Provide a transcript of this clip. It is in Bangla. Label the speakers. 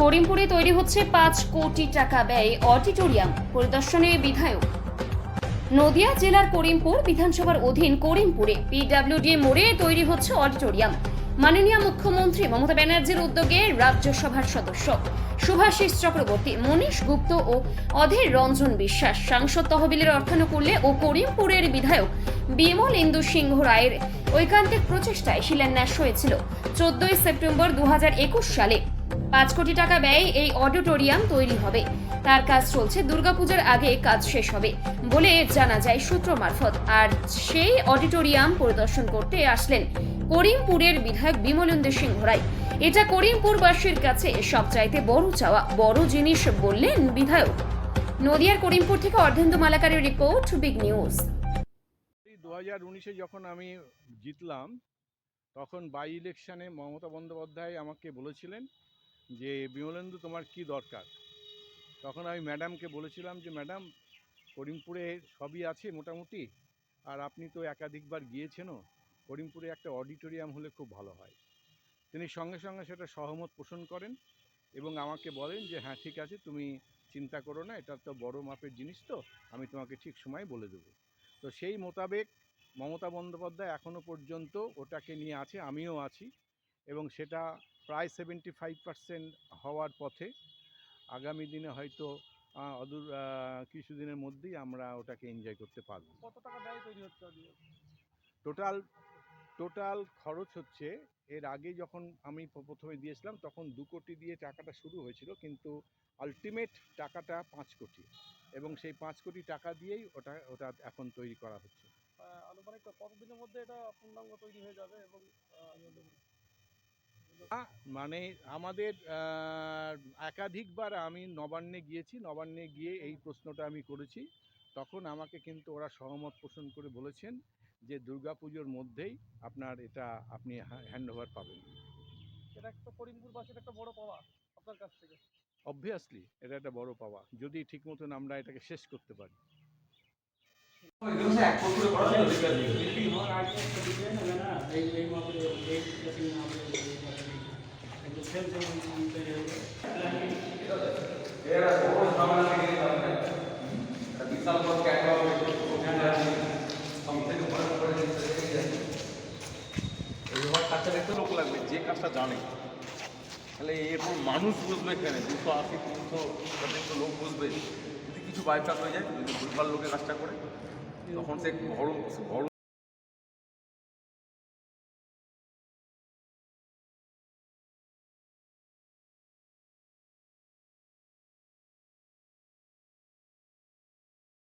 Speaker 1: করিমপুরে তৈরি হচ্ছে পাঁচ কোটি টাকা ব্যয় অডিটোরিয়াম। পরিদর্শনে বিধায়ক। নদিয়া জেলার করিমপুর বিধানসভার অধীন করিমপুরে পিডব্লিউডি মোড়ে তৈরি হচ্ছে অডিটোরিয়াম। মাননীয় মুখ্যমন্ত্রী মমতা ব্যানার্জির উদ্যোগে রাজ্যসভার সদস্য শুভাশিস চক্রবর্তী, মনীষ গুপ্ত ও অধীর রঞ্জন বিশ্বাস সাংসদ তহবিলের অর্থানুকূল্যে ও করিমপুরের বিধায়ক বিমল ইন্দু সিংহ রায়ের ঐকান্তিক প্রচেষ্টায় শিলান্যাস হয়েছিল। চোদ্দই সেপ্টেম্বর দু হাজার একুশ সালে পাঁচ কোটি টাকা ব্যয়ে এই অডিটোরিয়াম তৈরি হবে। তার কাজ চলছে, দুর্গাপূজার আগে কাজ শেষ হবে বলে জানা যায় সূত্র মারফত। আর সেই অডিটোরিয়াম পরিদর্শন করতে আসলেন করিমপুরের বিধায়ক বিমলেন্দু সিংহ রায় এটা করিমপুরবাসীর কাছে সবচাইতে বড় চাওয়া, বড় জিনিস বললেন বিধায়ক। নদিয়ার করিমপুর থেকে অর্ধেন্দু মালাকারের রিপোর্ট, বিগ নিউজ।
Speaker 2: দু হাজার উনিশে যখন আমি জিতলাম, তখন বাই ইলেকশানে মমতা বন্দ্যোপাধ্যায় আমাকে বলেছিলেন যে বিমলেন্দু তোমার কি দরকার? তখন আমি ম্যাডামকে বলেছিলাম যে, ম্যাডাম, করিমপুরে সবই আছে মোটামুটি, আর আপনি তো একাধিকবার গিয়েছেনও। করিমপুরে একটা অডিটোরিয়াম হলে খুব ভালো হয়। তিনি সঙ্গে সঙ্গে সেটা সহমত পোষণ করেন এবং আমাকে বলেন যে হ্যাঁ ঠিক আছে, তুমি চিন্তা করো না, এটা তো বড় মাপের জিনিস তো, আমি তোমাকে ঠিক সময় বলে দেবো। তো সেই মোতাবেক মমতা বন্দ্যোপাধ্যায় এখনও পর্যন্ত ওটাকে নিয়ে আছে, আমিও আছি এবং সেটা প্রায় সেভেন্টি ফাইভ পার্সেন্ট হওয়ার পথে আগামী দিনে হয়তো অদূর কিছুদিনের মধ্যেই আমরা ওটাকে এনজয় করতে পারব।
Speaker 3: কত টাকা ব্যয় তৈরি হচ্ছে
Speaker 2: টোটাল টোটাল খরচ হচ্ছে এর আগে যখন আমি প্রথমে দিয়েছিলাম তখন দু কোটি দিয়ে টাকাটা শুরু হয়েছিল কিন্তু আলটিমেট টাকাটা পাঁচ কোটি। এবং সেই পাঁচ কোটি টাকা দিয়েই ওটা ওটা এখন তৈরি করা হচ্ছে।
Speaker 3: আনুমানিক কতদিনের মধ্যে এটা পূর্ণাঙ্গ তৈরি হয়ে যাবে এবং
Speaker 2: মানে আমাদের একাধিকবার আমি নবান্নে গিয়েছি। নবান্নে গিয়ে এই প্রশ্নটা আমি করেছি। তখন আমাকে কিন্তু ওরা সহমত পোষণ করে বলেছেন যে দুর্গাপুজোর মধ্যেই আপনার এটা আপনি হ্যান্ড ওভার পাবেন।
Speaker 3: এটা একটা করিমপুরবাসীর একটা বড় পাওয়া আপনার কাছ থেকে।
Speaker 2: অবভিয়াসলি এটা একটা বড় পাওয়া। যদি ঠিক মতন আমরা এটাকে শেষ করতে পারি।
Speaker 4: দেখতে লোক লাগবে যে কাজটা জানে তাহলে এরকম মানুষ বুঝবে এখানে দুশো আশি তিনশো পর্যন্ত লোক বুঝবে যদি কিছু বাইপাস হয়ে যায় যদি ভুলভাল লোকে কাজটা করে তখন সে বড় বড়